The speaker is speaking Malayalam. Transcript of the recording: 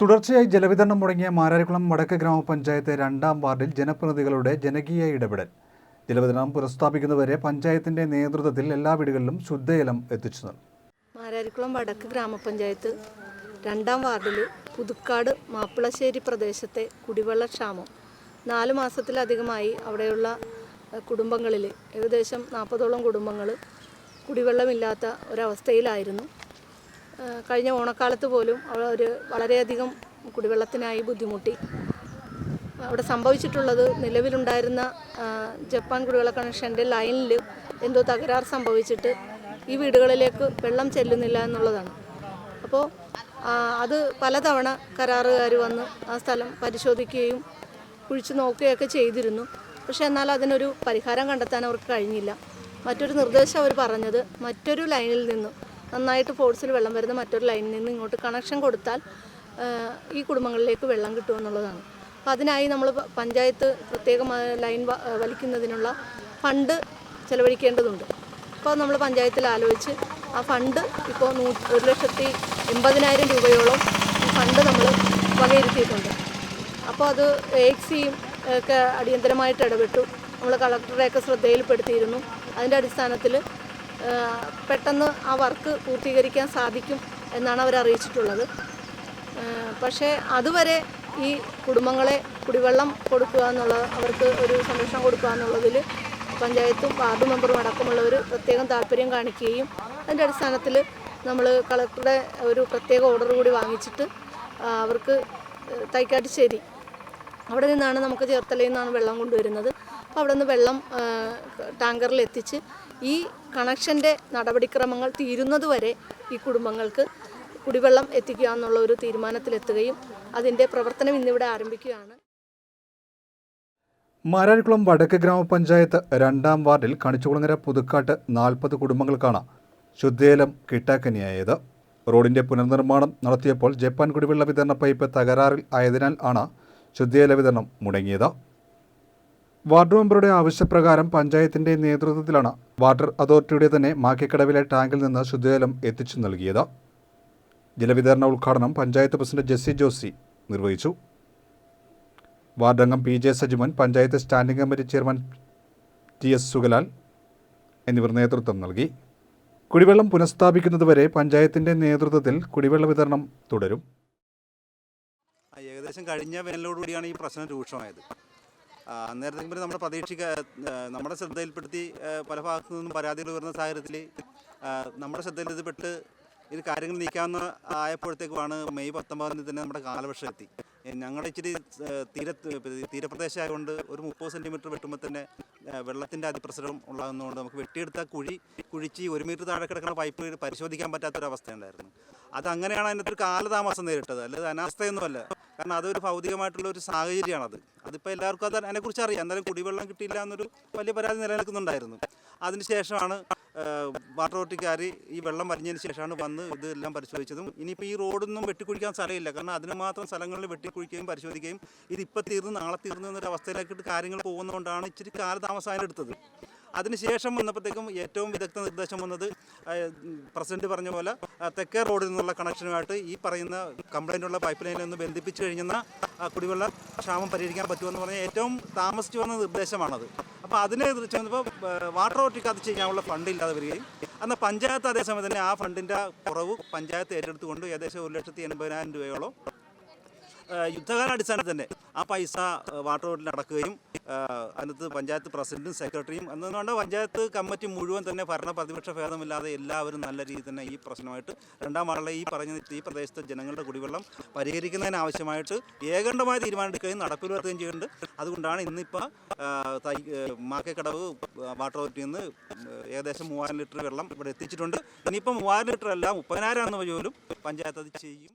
തുടർച്ചയായി ജലവിതരണം മുടങ്ങിയ മാരാരിക്കുളം വടക്ക് ഗ്രാമപഞ്ചായത്ത് രണ്ടാം വാർഡിൽ ജനപ്രതിനിധികളുടെ ജനകീയ ഇടപെടൽ. ജലവിതരണം പുനഃസ്ഥാപിക്കുന്നവരെ പഞ്ചായത്തിന്റെ നേതൃത്വത്തിൽ എല്ലാ വീടുകളിലും ശുദ്ധജലം എത്തിച്ചു നൽകും. മാരാരിക്കുളം വടക്ക് ഗ്രാമപഞ്ചായത്ത് രണ്ടാം വാർഡിൽ പുതുക്കാട് മാപ്പിളശ്ശേരി പ്രദേശത്തെ കുടിവെള്ള ക്ഷാമം നാല് മാസത്തിലധികമായി അവിടെയുള്ള കുടുംബങ്ങളിൽ ഏകദേശം നാൽപ്പതോളം കുടുംബങ്ങൾ കുടിവെള്ളമില്ലാത്ത ഒരവസ്ഥയിലായിരുന്നു. കഴിഞ്ഞ ഓണക്കാലത്ത് പോലും അവർ വളരെയധികം കുടിവെള്ളത്തിനായി ബുദ്ധിമുട്ടി. അവിടെ സംഭവിച്ചിട്ടുള്ളത് നിലവിലുണ്ടായിരുന്ന ജപ്പാൻ കുടിവെള്ള കണക്ഷന്റെ ലൈനിൽ എന്തോ തകരാർ സംഭവിച്ചിട്ട് ഈ വീടുകളിലേക്ക് വെള്ളം ചെല്ലുന്നില്ല എന്നുള്ളതാണ്. അപ്പോൾ അത് പലതവണ കരാറുകാർ വന്ന് ആ സ്ഥലം പരിശോധിക്കുകയും കുഴിച്ചു നോക്കുകയൊക്കെ ചെയ്തിരുന്നു. പക്ഷേ എന്നാൽ അതിനൊരു പരിഹാരം കണ്ടെത്താൻ അവർക്ക് കഴിഞ്ഞില്ല. മറ്റൊരു നിർദ്ദേശം അവർ പറഞ്ഞത് മറ്റൊരു ലൈനിൽ നിന്നും നന്നായിട്ട് ഫോഴ്സിൽ വെള്ളം വരുന്ന മറ്റൊരു ലൈനിൽ നിന്ന് ഇങ്ങോട്ട് കണക്ഷൻ കൊടുത്താൽ ഈ കുടുംബങ്ങളിലേക്ക് വെള്ളം കിട്ടുമെന്നുള്ളതാണ് അപ്പോൾ അതിനായി നമ്മൾ പഞ്ചായത്ത് പ്രത്യേകമായ ലൈൻ വലിക്കുന്നതിനുള്ള ഫണ്ട് ചെലവഴിക്കേണ്ടതുണ്ട്. അപ്പോൾ നമ്മൾ പഞ്ചായത്തിൽ ആലോചിച്ച് ആ ഫണ്ട് ഇപ്പോൾ നൂ ഒരു ലക്ഷത്തി എൺപതിനായിരം രൂപയോളം ഫണ്ട് നമ്മൾ വകയിരുത്തിയിട്ടുണ്ട്. അപ്പോൾ അത് എക്സിയും ഒക്കെ അടിയന്തരമായിട്ട് ഇടപെട്ടു. നമ്മൾ കളക്ടറെയൊക്കെ ശ്രദ്ധയിൽപ്പെടുത്തിയിരുന്നു. അതിന്റെ അടിസ്ഥാനത്തിൽ പെട്ടെന്ന് ആ വർക്ക് പൂർത്തീകരിക്കാൻ സാധിക്കും എന്നാണ് അവർ അറിയിച്ചിട്ടുള്ളത്. പക്ഷേ അതുവരെ ഈ കുടുംബങ്ങളെ കുടിവെള്ളം കൊടുക്കുക എന്നുള്ളത് അവർക്ക് ഒരു സംരക്ഷണം കൊടുക്കുക എന്നുള്ളതിൽ പഞ്ചായത്തും വാർഡ് മെമ്പറും അടക്കമുള്ളവർ പ്രത്യേകം താല്പര്യം കാണിക്കുകയും അതിന്റെ അടിസ്ഥാനത്തിൽ നമ്മൾ കളക്ടറുടെ ഒരു പ്രത്യേക ഓർഡർ കൂടി വാങ്ങിച്ചിട്ട് അവർക്ക് തൈക്കാട്ടുശ്ശേരി അവിടെ നിന്നാണ് നമുക്ക് ചേർത്തലയിൽ നിന്നാണ് വെള്ളം കൊണ്ടുവരുന്നത്. അപ്പോൾ അവിടെ നിന്ന് വെള്ളം ടാങ്കറിൽ എത്തിച്ച് ഈ കണക്ഷന്റെ നടപടിക്രമങ്ങൾ തീരുന്നതുവരെ ഈ കുടുംബങ്ങൾക്ക് കുടിവെള്ളം എത്തിക്കുക എന്നുള്ള ഒരു തീരുമാനത്തിലെത്തുകയും അതിന്റെ പ്രവർത്തനം ഇന്നിവിടെ ആരംഭിക്കുകയാണ്. മാരാരിക്കുളം വടക്ക് ഗ്രാമപഞ്ചായത്ത് രണ്ടാം വാർഡിൽ കണിച്ചുകുളങ്ങര പുതുക്കാട്ട് നാൽപ്പത് കുടുംബങ്ങൾക്കാണ് ശുദ്ധേലം കിട്ടാക്കനിയായത്. റോഡിന്റെ പുനർനിർമ്മാണം നടത്തിയപ്പോൾ ജപ്പാൻ കുടിവെള്ള വിതരണ പൈപ്പ് തകരാറിൽ ആയതിനാൽ ആണ് ശുദ്ധജല വിതരണം മുടങ്ങിയത്. വാർഡ് മെമ്പറുടെ ആവശ്യപ്രകാരം പഞ്ചായത്തിന്റെ നേതൃത്വത്തിലാണ് വാട്ടർ അതോറിറ്റിയുടെ തന്നെ മാക്കിക്കടവിലെ ടാങ്കിൽ നിന്ന് ശുദ്ധജലം എത്തിച്ചു നൽകിയത്. ജലവിതരണ ഉദ്ഘാടനം പഞ്ചായത്ത് പ്രസിഡന്റ് ജെസ്സി ജോസി നിർവഹിച്ചു. വാർഡ് അംഗം P J Sajiman panchayat standing committee chairman T S Sugalal എന്നിവർ നേതൃത്വം നൽകി. കുടിവെള്ളം പുനഃസ്ഥാപിക്കുന്നതുവരെ പഞ്ചായത്തിന്റെ നേതൃത്വത്തിൽ കുടിവെള്ള വിതരണം തുടരും. ഏകദേശം കഴിഞ്ഞ വേനലോടുകൂടിയാണ് ഈ പ്രശ്നം രൂക്ഷമായത്. നേരത്തെ പറഞ്ഞാൽ നമ്മുടെ പ്രതീക്ഷിക്ക നമ്മുടെ ശ്രദ്ധയിൽപ്പെടുത്തി പല ഭാഗത്തു നിന്നും പരാതികൾ വരുന്ന സാഹചര്യത്തിൽ നമ്മുടെ ശ്രദ്ധയിൽ ഇത് കാര്യങ്ങൾ നീക്കാവുന്ന ആയപ്പോഴത്തേക്കുമാണ് മെയ് പത്തൊമ്പതിന് തന്നെ നമ്മുടെ കാലവർഷം എത്തി. ഞങ്ങളുടെ ഇച്ചിരി തീര തീരപ്രദേശമായതുകൊണ്ട് ഒരു മുപ്പത് സെന്റിമീറ്റർ വെട്ടുമ്പോൾ തന്നെ വെള്ളത്തിന്റെ അതിപ്രസരം ഉള്ളതെന്നുകൊണ്ട് നമുക്ക് വെട്ടിയെടുത്ത കുഴി കുഴിച്ച് ഒരു മീറ്റർ താഴെ കിടക്കുന്ന പൈപ്പ് പരിശോധിക്കാൻ പറ്റാത്തൊരവസ്ഥയുണ്ടായിരുന്നു. അതങ്ങനെയാണ് അതിനകത്ത് ഒരു കാലതാമസം നേരിട്ടത്. അല്ലാതെ അനാസ്ഥയൊന്നുമല്ല കാരണം അതൊരു ഭൗതികമായിട്ടുള്ള ഒരു സാഹചര്യമാണ് അത് അതിപ്പോൾ എല്ലാവർക്കും അത് അതിനെക്കുറിച്ച് അറിയാം. എന്തായാലും കുടിവെള്ളം കിട്ടിയില്ല എന്നൊരു വലിയ പരാതി നിലനിൽക്കുന്നുണ്ടായിരുന്നു. അതിനുശേഷമാണ് വാട്ടർ അതോറിറ്റിക്കാർ ഈ വെള്ളം വരിഞ്ഞതിന് ശേഷമാണ് വന്ന് ഇതെല്ലാം പരിശോധിച്ചതും. ഇനിയിപ്പോൾ ഈ റോഡൊന്നും വെട്ടിക്കുഴിക്കാൻ സ്ഥലമില്ല. കാരണം അതിന് മാത്രം സ്ഥലങ്ങളിൽ വെട്ടിക്കുഴിക്കുകയും പരിശോധിക്കുകയും ഇതിപ്പോൾ തീർന്ന് നാളെ തീർന്നു എന്നൊരു അവസ്ഥയിലേക്കിട്ട് കാര്യങ്ങൾ പോകുന്നതുകൊണ്ടാണ് ഇച്ചിരി കാലതാമസം അതിനെടുത്തത് അതിനുശേഷം വന്നപ്പോഴത്തേക്കും ഏറ്റവും വിദഗ്ധ നിർദ്ദേശം വന്നത് പ്രസിഡന്റ് പറഞ്ഞ പോലെ തെക്കേ റോഡിൽ നിന്നുള്ള കണക്ഷനുമായിട്ട് ഈ പറയുന്ന കംപ്ലൈന്റ് ഉള്ള പൈപ്പ് ലൈനിൽ നിന്ന് ബന്ധിപ്പിച്ച് കഴിഞ്ഞാൽ കുടിവെള്ള ക്ഷാമം പരിഹരിക്കാൻ പറ്റുമെന്ന് പറഞ്ഞാൽ ഏറ്റവും താമസിച്ചു വന്ന നിർദ്ദേശമാണത്. അപ്പോൾ അതിനെ കുറിച്ച് വന്നപ്പോൾ വാട്ടർ അതോറിറ്റിക്ക് അത് ചെയ്യാനുള്ള ഫണ്ട് ഇല്ലാതെ വരികയും എന്നാൽ പഞ്ചായത്ത് അതേസമയം തന്നെ ആ ഫണ്ടിന്റെ കുറവ് പഞ്ചായത്ത് ഏറ്റെടുത്തുകൊണ്ട് ഏകദേശം ഒരു ലക്ഷത്തി എൺപതിനായിരം രൂപയോളം യുദ്ധകാലാടിസ്ഥാനത്തിൽ തന്നെ ആ പൈസ വാട്ടർ ബോർഡിൽ അടക്കുകയും അതിനകത്ത് പഞ്ചായത്ത് പ്രസിഡന്റും സെക്രട്ടറിയും എന്നുകൊണ്ട് പഞ്ചായത്ത് കമ്മിറ്റി മുഴുവൻ തന്നെ ഭരണ പ്രതിപക്ഷ ഭേദമില്ലാതെ എല്ലാവരും നല്ല രീതിയിൽ തന്നെ ഈ പ്രശ്നമായിട്ട് രണ്ടാം വാർഡിലെ ഈ പറഞ്ഞ ഈ പ്രദേശത്തെ ജനങ്ങളുടെ കുടിവെള്ളം പരിഹരിക്കുന്നതിനാവശ്യമായിട്ട് ഏകണ്ഠമായ തീരുമാനം എടുക്കുകയും നടപ്പിൽ വരുത്തുകയും ചെയ്യുന്നുണ്ട് അതുകൊണ്ടാണ് ഇന്നിപ്പോൾ തൈ മാക്കേക്കടവ് വാട്ടർ അതോറിറ്റിയിൽ നിന്ന് ഏകദേശം മൂവായിരം ലിറ്റർ വെള്ളം ഇവിടെ എത്തിച്ചിട്ടുണ്ട്. ഇനിയിപ്പോൾ മൂവായിരം ലിറ്റർ അല്ല മുപ്പതിനായിരം എന്ന പോലും പഞ്ചായത്ത് അത് ചെയ്യും.